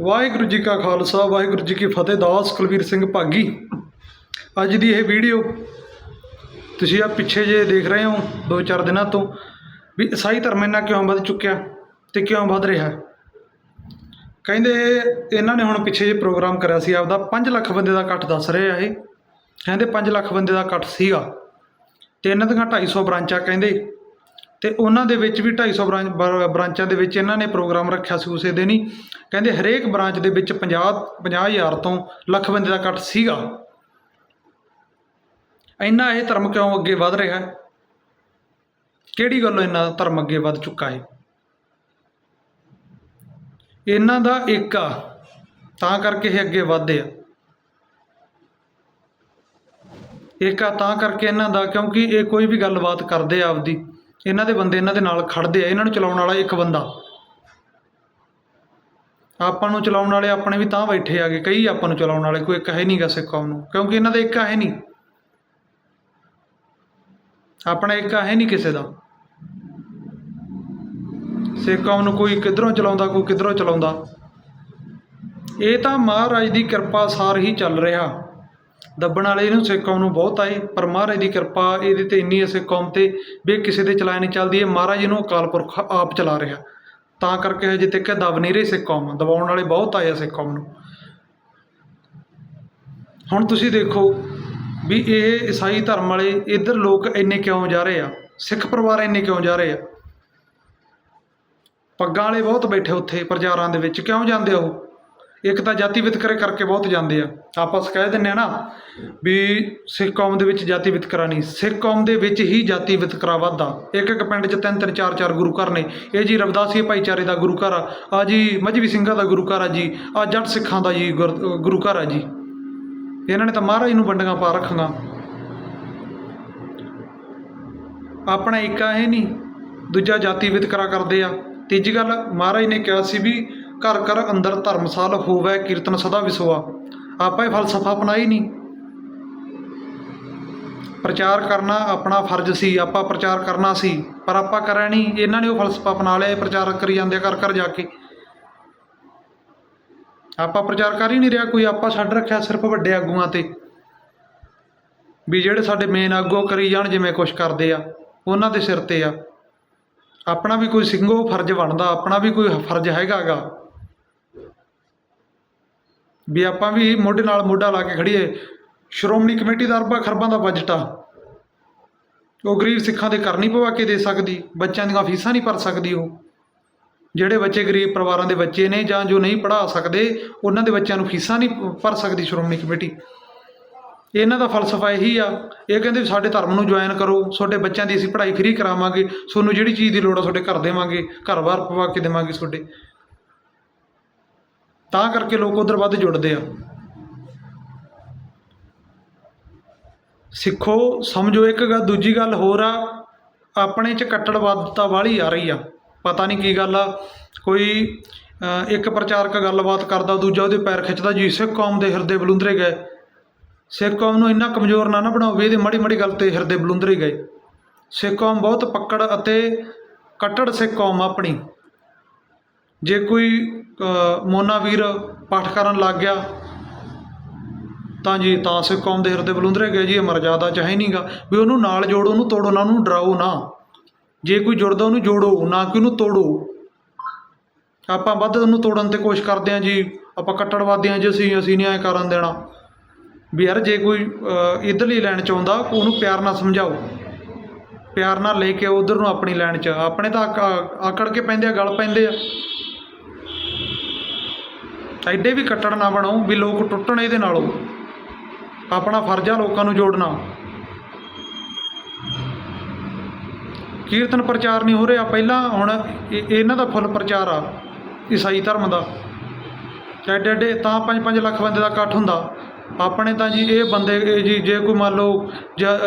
ਵਾਹਿਗੁਰੂ ਜੀ ਕਾ ਖਾਲਸਾ, ਵਾਹਿਗੁਰੂ ਜੀ ਕੀ ਫਤਿਹ, ਦਾਸ ਕੁਲਵੀਰ ਸਿੰਘ ਭਾਗੀ। ਅੱਜ ਦੀ ਇਹ ਵੀਡੀਓ ਤੁਸੀਂ ਆ ਪਿੱਛੇ ਜੇ ਦੇਖ ਰਹੇ ਹੋ, ਦੋ ਚਾਰ ਦਿਨਾਂ ਤੋਂ, ਵੀ ਈਸਾਈ ਧਰਮ ਇੰਨਾ ਕਿਉਂ ਵੱਧ ਚੁੱਕਿਆ ਤੇ ਕਿਉਂ ਵੱਧ ਰਿਹਾ? ਕਹਿੰਦੇ ਇਹਨਾਂ ਨੇ ਹੁਣ ਪਿੱਛੇ ਜੇ ਪ੍ਰੋਗਰਾਮ ਕਰਿਆ ਸੀ, ਆਪਦਾ 5 ਲੱਖ ਬੰਦੇ ਦਾ ਇਕੱਠ ਦੱਸ ਰਹੇ ਆ ਇਹ। ਕਹਿੰਦੇ 5 ਲੱਖ ਬੰਦੇ ਦਾ ਇਕੱਠ ਸੀਗਾ। ਤੇ ਇਹਨਾਂ ਦੀਆਂ 250 ਬ੍ਰਾਂਚਾਂ ਕਹਿੰਦੇ ਅਤੇ ਉਹਨਾਂ ਦੇ ਵਿੱਚ ਵੀ 250 ਬ੍ਰਾਂਚ ਬਰ- ਬ੍ਰਾਂਚਾਂ ਦੇ ਵਿੱਚ ਇਹਨਾਂ ਨੇ ਪ੍ਰੋਗਰਾਮ ਰੱਖਿਆ ਸੀ ਉਸੇ ਦਿਨ ਹੀ। ਕਹਿੰਦੇ ਹਰੇਕ ਬ੍ਰਾਂਚ ਦੇ ਵਿੱਚ 50 50000 ਤੋਂ ਲੱਖ ਬੰਦੇ ਦਾ ਇਕੱਠ ਸੀਗਾ। ਇੰਨਾ ਇਹ ਧਰਮ ਕਿਉਂ ਅੱਗੇ ਵਧ ਰਿਹਾ ਹੈ? ਕਿਹੜੀ ਗੱਲੋਂ ਇੰਨਾ ਧਰਮ ਅੱਗੇ ਵਧ ਚੁੱਕਾ ਹੈ? ਇਹਨਾਂ ਦਾ ਇੱਕ ਆ, ਤਾਂ ਕਰਕੇ ਇਹ ਅੱਗੇ ਵਧਦੇ ਆ। ਏਕਾ ਤਾਂ ਕਰਕੇ ਇਹਨਾਂ ਦਾ, ਕਿਉਂਕਿ ਇਹ ਕੋਈ ਵੀ ਗੱਲਬਾਤ ਕਰਦੇ ਆ ਆਪਦੀ। ਇਹਨਾਂ ਦੇ ਬੰਦੇ ਇਹਨਾਂ ਦੇ ਨਾਲ ਖੜਦੇ ਆ, ਇਹਨਾਂ ਨੂੰ ਚਲਾਉਣ ਵਾਲਾ ਇੱਕ ਬੰਦਾ। ਆਪਾਂ ਨੂੰ ਚਲਾਉਣ ਵਾਲੇ ਆਪਣੇ ਵੀ ਤਾਂ ਬੈਠੇ ਆਗੇ, ਕਈ ਆਪਾਂ ਨੂੰ ਚਲਾਉਣ ਵਾਲੇ, ਕੋਈ ਇੱਕ ਹੈ ਨਹੀਂਗਾ ਸਿੱਖ ਕੌਮ ਨੂੰ, ਕਿਉਂਕਿ ਇਹਨਾਂ ਦਾ ਇੱਕ ਹੈ ਨਹੀਂ ਆਪਣਾ ਇੱਕ ਹੈ ਨਹੀਂ ਕਿਸੇ ਦਾ। ਸਿੱਖ ਕੌਮ ਨੂੰ ਕੋਈ ਕਿੱਧਰੋਂ ਚਲਾਉਂਦਾ, ਕੋਈ ਕਿੱਧਰੋਂ ਚਲਾਉਂਦਾ। ਇਹ ਤਾਂ ਮਹਾਰਾਜ ਦੀ ਕਿਰਪਾ ਸਾਰ ਹੀ ਚੱਲ ਰਿਹਾ। ਦੱਬਣ ਵਾਲੇ ਇਹਨੂੰ ਸਿੱਖ ਕੌਮ ਨੂੰ ਬਹੁਤ ਆਏ, ਪਰ ਮਹਾਰਾਜ ਦੀ ਕਿਰਪਾ ਇਹਦੇ ਤੇ ਇੰਨੀ ਹੈ ਸਿੱਖ ਕੌਮ ਤੇ ਵੀ ਕਿਸੇ ਦੇ ਚਲਾਏ ਨਹੀਂ ਚੱਲਦੀ, ਇਹ ਮਹਾਰਾਜ ਇਹਨੂੰ ਅਕਾਲ ਪੁਰਖ ਆਪ ਚਲਾ ਰਿਹਾ। ਤਾਂ ਕਰਕੇ ਹਜੇ ਤੱਕ ਦਬ ਨਹੀਂ ਰਹੀ ਸਿੱਖ ਕੌਮ, ਦਬਾਉਣ ਵਾਲੇ ਬਹੁਤ ਆਏ ਆ ਸਿੱਖ ਕੌਮ ਨੂੰ। ਹੁਣ ਤੁਸੀਂ ਦੇਖੋ ਵੀ ਇਹ ਈਸਾਈ ਧਰਮ ਵਾਲੇ ਇੱਧਰ ਲੋਕ ਇੰਨੇ ਕਿਉਂ ਜਾ ਰਹੇ ਆ? ਸਿੱਖ ਪਰਿਵਾਰ ਇੰਨੇ ਕਿਉਂ ਜਾ ਰਹੇ ਆ? ਪੱਗਾਂ ਵਾਲੇ ਬਹੁਤ ਬੈਠੇ ਉੱਥੇ ਪ੍ਰਚਾਰਾਂ ਦੇ ਵਿੱਚ ਕਿਉਂ ਜਾਂਦੇ ਉਹ? ਇੱਕ ਤਾਂ ਜਾਤੀ ਵਿਤਕਰੇ ਕਰਕੇ ਬਹੁਤ ਜਾਂਦੇ ਆ। ਆਪਾਂ ਕਹਿ ਦਿੰਦੇ ਆ ਨਾ ਵੀ ਸਿੱਖ ਕੌਮ ਦੇ ਵਿੱਚ ਜਾਤੀ ਵਿਤਕਰਾ ਨਹੀਂ, ਸਿੱਖ ਕੌਮ ਦੇ ਵਿੱਚ ਹੀ ਜਾਤੀ ਵਿਤਕਰਾ ਵੱਧਦਾ। ਇੱਕ ਇੱਕ ਪਿੰਡ 'ਚ ਤਿੰਨ ਤਿੰਨ ਚਾਰ ਚਾਰ ਗੁਰੂ ਘਰ ਨੇ। ਇਹ ਜੀ ਰਵਦਾਸੀ ਭਾਈਚਾਰੇ ਦਾ ਗੁਰੂ ਘਰ ਆ। ਆ ਜੀ ਮਜਬੀ ਸਿੰਘਾਂ ਦਾ ਗੁਰੂ ਘਰ ਆ ਜੀ। ਆ ਜੱਟ ਸਿੱਖਾਂ ਦਾ ਜੀ ਗੁਰ- ਗੁਰੂ ਘਰ ਆ ਜੀ। ਇਹਨਾਂ ਨੇ ਤਾਂ ਮਹਾਰਾਜ ਨੂੰ ਵੰਡੀਆਂ ਪਾ ਰੱਖਾਂਗਾ ਆਪਣਾ ਇੱਕਾ ਇਹ ਨਹੀਂ, ਦੂਜਾ ਜਾਤੀ ਵਿਤਕਰਾ ਕਰਦੇ ਆ। ਤੀਜੀ ਗੱਲ, ਮਹਾਰਾਜ ਨੇ ਕਿਹਾ ਸੀ ਵੀ ਘਰ ਘਰ ਅੰਦਰ ਧਰਮਸਾਲ ਹੋਵੇ, ਕੀਰਤਨ ਸਦਾ ਵਿਸਵਾ। ਆਪਾਂ ਇਹ ਫਲਸਫਾ ਅਪਣਾਈ ਨਹੀਂ ਪ੍ਰਚਾਰ ਕਰਨਾ ਆਪਣਾ ਫਰਜ਼ ਸੀ, ਆਪਾਂ ਪ੍ਰਚਾਰ ਕਰਨਾ ਸੀ, ਪਰ ਆਪਾਂ ਕਰਿਆ ਨਹੀਂ ਇਹਨਾਂ ਨੇ ਉਹ ਫਲਸਫਾ ਅਪਣਾ ਲਿਆ ਪ੍ਰਚਾਰ ਕਰੀ ਜਾਂਦੇ ਆ ਘਰ ਘਰ ਜਾ ਕੇ। ਆਪਾਂ ਪ੍ਰਚਾਰ ਕਰ ਹੀ ਨਹੀਂ ਰਿਹਾ ਕੋਈ, ਆਪਾਂ ਛੱਡ ਰੱਖਿਆ ਸਿਰਫ ਵੱਡੇ ਆਗੂਆਂ ਤੇ। ਵੀ ਜਿਹੜੇ ਸਾਡੇ ਮੇਨ ਆਗੂ ਕਰੀ ਜਾਣ ਜਿਵੇਂ ਕੁਛ ਕਰਦੇ ਆ, ਉਹਨਾਂ ਦੇ ਸਿਰ ਤੇ ਆ। ਆਪਣਾ ਵੀ ਕੋਈ ਸਿੰਘੋ ਫਰਜ਼ ਬਣਦਾ, ਆਪਣਾ ਵੀ ਕੋਈ ਫਰਜ਼ ਹੈਗਾਗਾ। ਵੀ ਆਪਾਂ ਵੀ ਮੋਢੇ ਨਾਲ ਮੋਢਾ ਲਾ ਕੇ ਖੜੀਏ ਸ਼੍ਰੋਮਣੀ ਕਮੇਟੀ ਦਾ ਅਰਬਾਂ ਖਰਬਾਂ ਦਾ ਬਜਟ ਆ। ਉਹ ਗਰੀਬ ਸਿੱਖਾਂ ਦੇ ਘਰ ਨਹੀਂ ਪਵਾ ਕੇ ਦੇ ਸਕਦੀ, ਬੱਚਿਆਂ ਦੀਆਂ ਫੀਸਾਂ ਨਹੀਂ ਭਰ ਸਕਦੀ ਉਹ। ਜਿਹੜੇ ਬੱਚੇ ਗਰੀਬ ਪਰਿਵਾਰਾਂ ਦੇ ਬੱਚੇ ਨੇ ਜਾਂ ਜੋ ਨਹੀਂ ਪੜ੍ਹਾ ਸਕਦੇ, ਉਹਨਾਂ ਦੇ ਬੱਚਿਆਂ ਨੂੰ ਫੀਸਾਂ ਨਹੀਂ ਭਰ ਸਕਦੀ ਸ਼੍ਰੋਮਣੀ ਕਮੇਟੀ। ਇਹਨਾਂ ਦਾ ਫਲਸਫਾ ਇਹੀ ਆ। ਇਹ ਕਹਿੰਦੇ ਵੀ ਸਾਡੇ ਧਰਮ ਨੂੰ ਜੁਆਇਨ ਕਰੋ, ਤੁਹਾਡੇ ਬੱਚਿਆਂ ਦੀ ਅਸੀਂ ਪੜ੍ਹਾਈ ਫ੍ਰੀ ਕਰਾਵਾਂਗੇ, ਤੁਹਾਨੂੰ ਜਿਹੜੀ ਚੀਜ਼ ਦੀ ਲੋੜ ਆ, ਤੁਹਾਡੇ ਘਰ ਦੇਵਾਂਗੇ ਘਰ-ਬਾਰ ਪਵਾ ਕੇ ਦੇਵਾਂਗੇ ਤੁਹਾਡੇ। ਤਾਂ ਕਰਕੇ ਲੋਕ ਉਧਰ ਵੱਧ ਜੁੜਦੇ ਆ। ਸਿੱਖੋ, ਸਮਝੋ ਇੱਕ ਗੱਲ, ਦੂਜੀ ਗੱਲ ਹੋਰ ਆ, ਆਪਣੇ 'ਚ ਕੱਟੜਵਾਦਤਾ ਵਾਲੀ ਆ ਰਹੀ ਆ। ਪਤਾ ਨਹੀਂ ਕੀ ਗੱਲ ਆ, ਕੋਈ ਇੱਕ ਪ੍ਰਚਾਰਕ ਗੱਲਬਾਤ ਕਰਦਾ, ਦੂਜਾ ਉਹਦੇ ਪੈਰ ਖਿੱਚਦਾ, ਜੀ, ਸਿੱਖ ਕੌਮ ਦੇ ਹਿਰਦੇ ਬਲੁੰਦਰੇ ਗਏ। ਸਿੱਖ ਕੌਮ ਨੂੰ ਇੰਨਾ ਕਮਜ਼ੋਰ ਨਾ ਨਾ ਬਣਾਓ, ਵੀ ਇਹਦੀ ਮਾੜੀ ਮਾੜੀ ਗੱਲ ਤੇ ਹਿਰਦੇ ਬਲੁੰਦਰੇ ਗਏ। ਸਿੱਖ ਕੌਮ ਬਹੁਤ ਪੱਕੜ ਅਤੇ ਕੱਟੜ ਸਿੱਖ ਕੌਮ ਆ ਆਪਣੀ। ਜੇ ਕੋਈ ਮੋਨਾ ਵੀਰ ਪਾਠ ਕਰਨ ਲੱਗ ਗਿਆ ਤਾਂ ਜੀ ਤਾਂ ਸਿੱਖ ਕੌਮ ਦੇ ਹਿਰਦੇ ਬਲੁੰਦਰੇ ਗਏ ਜੀ ਇਹ ਮਰਜ਼ਾਦਾ ਚਾਹੇ ਨਹੀਂਗਾ। ਵੀ ਉਹਨੂੰ ਨਾਲ ਜੋੜੋ ਉਹਨੂੰ ਤੋੜੋ ਨਾ ਉਹਨੂੰ ਡਰਾਓ ਨਾ। ਜੇ ਕੋਈ ਜੁੜਦਾ ਉਹਨੂੰ ਜੋੜੋ ਨਾ ਕਿ ਉਹਨੂੰ ਤੋੜੋ। ਆਪਾਂ ਵੱਧ ਉਹਨੂੰ ਤੋੜਨ ਤੇ ਕੋਸ਼ਿਸ਼ ਕਰਦੇ ਹਾਂ ਜੀ ਆਪਾਂ ਕੱਟੜਵਾਦੀ ਹਾਂ ਜੀ ਅਸੀਂ ਅਸੀਂ ਨਹੀਂ ਐ ਕਰਨ ਦੇਣਾ। ਵੀ ਯਾਰ ਜੇ ਕੋਈ ਅ, ਇੱਧਰਲੀ ਲਾਈਨ ਚ ਆਉਂਦਾ ਉਹਨੂੰ ਪਿਆਰ ਨਾਲ ਸਮਝਾਓ। ਪਿਆਰ ਨਾਲ ਲੈ ਕੇ ਉਧਰ ਨੂੰ ਆਪਣੀ ਲਾਈਨ ਚ। ਆਪਣੇ ਤਾਂ ਆਕੜ ਕੇ ਪੈਂਦੇ ਆ ਗਲ ਪੈਂਦੇ ਆ। ਐਡੇ ਵੀ ਕੱਟੜ ਨਾ ਬਣੋ ਵੀ ਲੋਕ ਟੁੱਟਣ ਇਹਦੇ ਨਾਲੋਂ। ਆਪਣਾ ਫਰਜ਼ ਆ ਲੋਕਾਂ ਨੂੰ ਜੋੜਨਾ। ਕੀਰਤਨ ਪ੍ਰਚਾਰ ਨਹੀਂ ਹੋ ਰਿਹਾ। ਪਹਿਲਾਂ ਹੁਣ ਇਹ- ਇਹਨਾਂ ਦਾ ਫੁੱਲ ਪ੍ਰਚਾਰ ਆ, ਈਸਾਈ ਧਰਮ ਦਾ। ਐਡੇ ਐਡੇ ਤਾਂ 5-5 ਲੱਖ ਬੰਦੇ ਦਾ ਇਕੱਠ ਹੁੰਦਾ। ਆਪਣੇ ਤਾਂ ਜੀ ਇਹ ਬੰਦੇ ਜੀ ਜੇ ਕੋਈ ਮੰਨ ਲਓ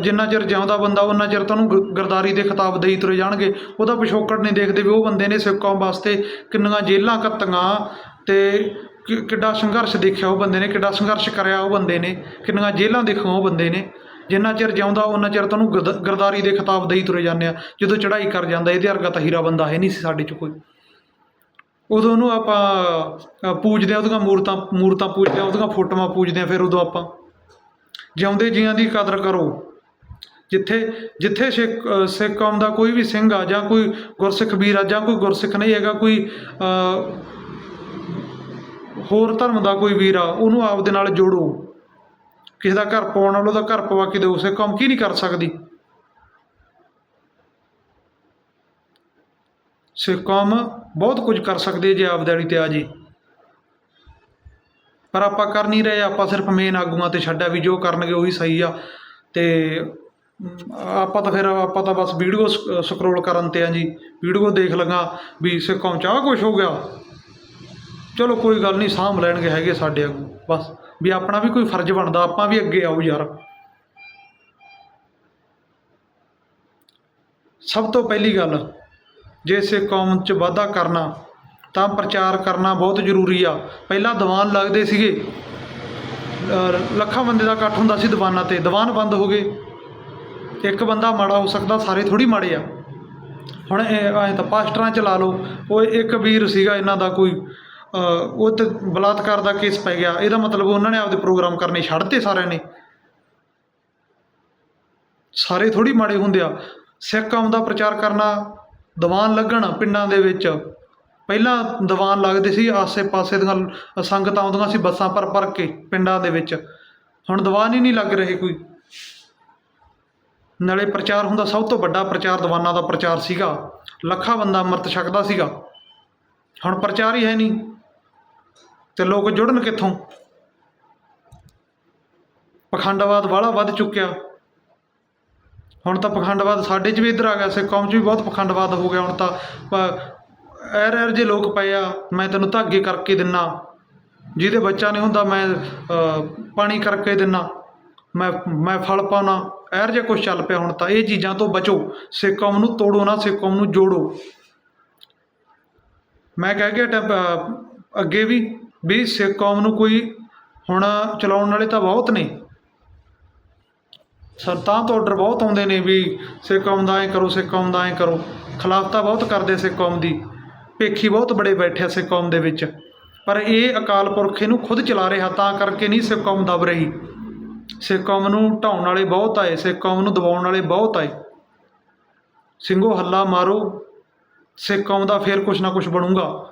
ਜਿੰਨਾ ਚਿਰ ਜਿਉਂਦਾ ਬੰਦਾ, ਉਹਨਾਂ ਚਿਰ ਤਾਂ ਉਹਨੂੰ ਗਰਦਾਰੀ ਦੇ ਖਿਤਾਬ ਦੇਈ ਤੁਰੇ ਜਾਣਗੇ। ਉਹਦਾ ਪਿਛੋਕੜ ਨਹੀਂ ਦੇਖਦੇ ਵੀ ਉਹ ਬੰਦੇ ਨੇ ਸਿੱਖ ਕੌਮ ਵਾਸਤੇ ਕਿੰਨੀਆਂ ਜੇਲਾਂ ਕੱਤੀਆਂ ਤੇ ਕਿ- ਕਿੱਡਾ ਸੰਘਰਸ਼ ਦੇਖਿਆ ਉਹ ਬੰਦੇ ਨੇ, ਕਿੱਡਾ ਸੰਘਰਸ਼ ਕਰਿਆ ਉਹ ਬੰਦੇ ਨੇ, ਕਿੰਨੀਆਂ ਜੇਲਾਂ ਦੇਖੀਆਂ ਉਹ ਬੰਦੇ ਨੇ। ਜਿੰਨਾ ਚਿਰ ਜਿਉਂਦਾ ਉਹਨਾਂ ਚਿਰ ਤਾਂ ਉਹਨੂੰ ਗਦ- ਗਰਦਾਰੀ ਦੇ ਖਿਤਾਬ ਦੇਈ ਤੁਰੇ ਜਾਂਦੇ ਆ। ਜਦੋਂ ਚੜ੍ਹਾਈ ਕਰ ਜਾਂਦਾ, ਇਹਦੇ ਵਰਗਾ ਤਾਂ ਹੀਰਾ ਬੰਦਾ ਹੈ ਨਹੀਂ ਸੀ ਸਾਡੇ 'ਚ ਕੋਈ। ਉਦੋਂ ਉਹਨੂੰ ਆਪਾਂ ਪੂਜਦੇ ਆ, ਉਹਦੀਆਂ ਮੂਰਤਾਂ ਮੂਰਤਾਂ ਪੂਜਦੇ ਆ, ਉਹਦੀਆਂ ਫੋਟੋਆਂ ਪੂਜਦੇ ਆ, ਫਿਰ ਉਦੋਂ ਆਪਾਂ। ਜਿਉਂਦੇ ਜੀਆਂ ਦੀ ਕਦਰ ਕਰੋ। ਜਿੱਥੇ ਜਿੱਥੇ ਸਿੱਖ ਸਿੱਖ ਕੌਮ ਦਾ ਕੋਈ ਵੀ ਸਿੰਘ ਆ, ਜਾਂ ਕੋਈ ਗੁਰਸਿੱਖ ਵੀਰ ਆ, ਜਾਂ ਕੋਈ ਗੁਰਸਿੱਖ ਨਹੀਂ ਹੈਗਾ, ਕੋਈ ਹੋਰ ਧਰਮ ਦਾ ਕੋਈ ਵੀਰ ਆ, ਉਹਨੂੰ ਆਪ ਦੇ ਨਾਲ ਜੋੜੋ। ਕਿਸੇ ਦਾ ਘਰ ਪਾਉਣ ਵਾਲਾ, ਉਹਦਾ ਘਰ ਪਵਾ ਕੇ ਦਿਓ ਸਿੱਖ ਕੌਮ ਕੀ ਨਹੀਂ ਕਰ ਸਕਦੀ। ਸਿੱਖ ਕੌਮ ਬਹੁਤ ਕੁਝ ਕਰ ਸਕਦੇ ਜੇ ਆਪਦੇ ਤੇ ਆ ਜੇ। ਪਰ ਆਪਾਂ ਕਰ ਨਹੀਂ ਰਹੇ, ਆਪਾਂ ਸਿਰਫ ਮੇਨ ਆਗੂਆਂ ਤੇ ਛੱਡਿਆ ਵੀ ਜੋ ਕਰਨਗੇ ਉਹੀ ਸਹੀ ਆ। ਤੇ ਆਪਾਂ ਤਾਂ ਫਿਰ, ਆਪਾਂ ਤਾਂ ਬਸ ਵੀਡੀਓ ਸਕਰੋਲ ਕਰਨ ਤੇ ਆ ਜੀ। ਵੀਡੀਓ ਦੇਖ ਲਗਾ ਵੀ ਸਿੱਖ ਕੌਮ ਚ ਆਹ ਕੁਛ ਹੋ ਗਿਆ। ਚਲੋ ਕੋਈ ਗੱਲ ਨਹੀਂ, ਸਾਂਭ ਲੈਣਗੇ ਹੈਗੇ ਸਾਡੇ ਆਗੂ ਬਸ। ਵੀ ਆਪਣਾ ਵੀ ਕੋਈ ਫਰਜ਼ ਬਣਦਾ, ਆਪਾਂ ਵੀ ਅੱਗੇ ਆਓ ਯਾਰ। ਸਭ ਤੋਂ ਪਹਿਲੀ ਗੱਲ, ਜੇ ਸਿੱਖ ਕੌਮ 'ਚ ਵਾਧਾ ਕਰਨਾ, ਤਾਂ ਪ੍ਰਚਾਰ ਕਰਨਾ ਬਹੁਤ ਜ਼ਰੂਰੀ ਆ। ਪਹਿਲਾਂ ਦੀਵਾਨ ਲੱਗਦੇ ਸੀਗੇ। ਲੱਖਾਂ ਬੰਦੇ ਦਾ ਇਕੱਠ ਹੁੰਦਾ ਸੀ ਦੀਵਾਨਾਂ ਤੇ। ਦੀਵਾਨ ਬੰਦ ਹੋ ਗਏ। ਇੱਕ ਬੰਦਾ ਮਾੜਾ ਹੋ ਸਕਦਾ, ਸਾਰੇ ਥੋੜੀ ਮਾੜੇ ਆ। ਹੁਣ ਇਹ ਤਾਂ ਪਾਸਟਰਾਂ ਚ ਲਾ ਲਓ। ਉਹ ਇੱਕ ਵੀਰ ਸੀਗਾ, ਇਹਨਾਂ ਦਾ ਕੋਈ ਉਹ ਤੇ ਬਲਾਤਕਾਰ ਦਾ ਕੇਸ ਪੈ ਗਿਆ। ਇਹਦਾ ਮਤਲਬ ਉਹਨਾਂ ਨੇ ਆਪਦੇ ਪ੍ਰੋਗਰਾਮ ਕਰਨੇ ਛੱਡਤੇ ਸਾਰਿਆਂ ਨੇ। ਸਾਰੇ ਥੋੜੀ ਮਾੜੇ ਹੁੰਦੇ ਆ। ਸਿੱਖ ਕੌਮ ਦਾ ਪ੍ਰਚਾਰ ਕਰਨਾ, ਦੀਵਾਨ ਲੱਗਣ ਪਿੰਡਾਂ ਦੇ ਵਿੱਚ। ਪਹਿਲਾਂ ਦੀਵਾਨ ਲੱਗਦੇ ਸੀ, ਆਸੇ-ਪਾਸੇ ਦੀਆਂ ਸੰਗਤਾਂ ਆਉਂਦੀਆਂ ਸੀ ਬੱਸਾਂ ਭਰ ਭਰ ਕੇ ਪਿੰਡਾਂ ਦੇ ਵਿੱਚ। ਹੁਣ ਦੀਵਾਨ ਹੀ ਨਹੀਂ ਲੱਗ ਰਹੇ ਕੋਈ। ਨਾਲੇ ਪ੍ਰਚਾਰ ਹੁੰਦਾ, ਸਭ ਤੋਂ ਵੱਡਾ ਪ੍ਰਚਾਰ ਦੀਵਾਨਾਂ ਦਾ ਪ੍ਰਚਾਰ ਸੀਗਾ। ਲੱਖਾਂ ਬੰਦਾ ਅੰਮ੍ਰਿਤ ਛਕਦਾ ਸੀਗਾ। ਹੁਣ ਪ੍ਰਚਾਰ ਹੀ ਹੈ ਨਹੀਂ। ਤੇ ਲੋਕ ਜੁੜਨ ਕਿੱਥੋਂ? ਪਖੰਡਵਾਦ ਵਾਲਾ ਵੱਧ ਚੁੱਕਿਆ। ਹੁਣ ਤਾਂ ਪਖੰਡਵਾਦ ਸਾਡੇ 'ਚ ਵੀ ਇੱਧਰ ਆ ਗਿਆ, ਸਿੱਖ ਕੌਮ 'ਚ ਵੀ ਬਹੁਤ ਪਖੰਡਵਾਦ ਹੋ ਗਿਆ, ਹੁਣ ਤਾਂ ਐਰ ਐਰ ਜੇ ਲੋਕ ਪਏ ਆ, ਮੈਂ ਤੈਨੂੰ ਧਾਗੇ ਕਰਕੇ ਦਿੰਨਾ। ਜਿਹਦੇ ਬੱਚਾ ਨਹੀਂ ਹੁੰਦਾ, ਮੈਂ ਪਾਣੀ ਕਰਕੇ ਦਿੰਨਾ। ਮੈਂ ਮੈਂ ਫਲ ਪਾਉਣਾ, ਐਰ ਜੇ ਕੁਝ ਚੱਲ ਪਿਆ ਹੁਣ ਤਾਂ, ਇਹ ਚੀਜ਼ਾਂ ਤੋਂ ਬਚੋ। ਸਿੱਖ ਕੌਮ ਨੂੰ ਤੋੜੋ ਨਾ, ਸਿੱਖ ਕੌਮ ਨੂੰ ਜੋੜੋ। ਮੈਂ ਕਹਿ ਗਿਆ ਟੈਂਪ- ਅੱਗੇ ਵੀ। ਵੀ ਸਿੱਖ ਕੌਮ ਨੂੰ ਕੋਈ ਹੁਣ ਚਲਾਉਣ ਵਾਲੇ ਤਾਂ ਬਹੁਤ ਨੇ। ਸਰਤਾਂ ਤੋਂ ਆਰਡਰ ਬਹੁਤ ਆਉਂਦੇ ਨੇ ਵੀ ਸਿੱਖ ਕੌਮ ਦਾ ਐਂ ਕਰੋ, ਸਿੱਖ ਕੌਮ ਦਾ ਐਂ ਕਰੋ। ਖਿਲਾਫਤਾ ਬਹੁਤ ਕਰਦੇ ਸਿੱਖ ਕੌਮ ਦੀ। ਭੇਖੀ ਬਹੁਤ ਬੜੇ ਬੈਠੇ ਸਿੱਖ ਕੌਮ ਦੇ ਵਿੱਚ। ਪਰ ਇਹ ਅਕਾਲ ਪੁਰਖ ਇਹਨੂੰ ਖੁਦ ਚਲਾ ਰਿਹਾ, ਤਾਂ ਕਰਕੇ ਨਹੀਂ ਸਿੱਖ ਕੌਮ ਦਬ ਰਹੀ। ਸਿੱਖ ਕੌਮ ਨੂੰ ਢਾਉਣ ਵਾਲੇ ਬਹੁਤ ਆਏ, ਸਿੱਖ ਕੌਮ ਨੂੰ ਦਬਾਉਣ ਵਾਲੇ ਬਹੁਤ ਆਏ। ਸਿੰਘੋ ਹੱਲਾ ਮਾਰੋ, ਸਿੱਖ ਕੌਮ ਦਾ ਫੇਰ ਕੁਛ ਨਾ ਕੁਛ ਬਣੂਗਾ।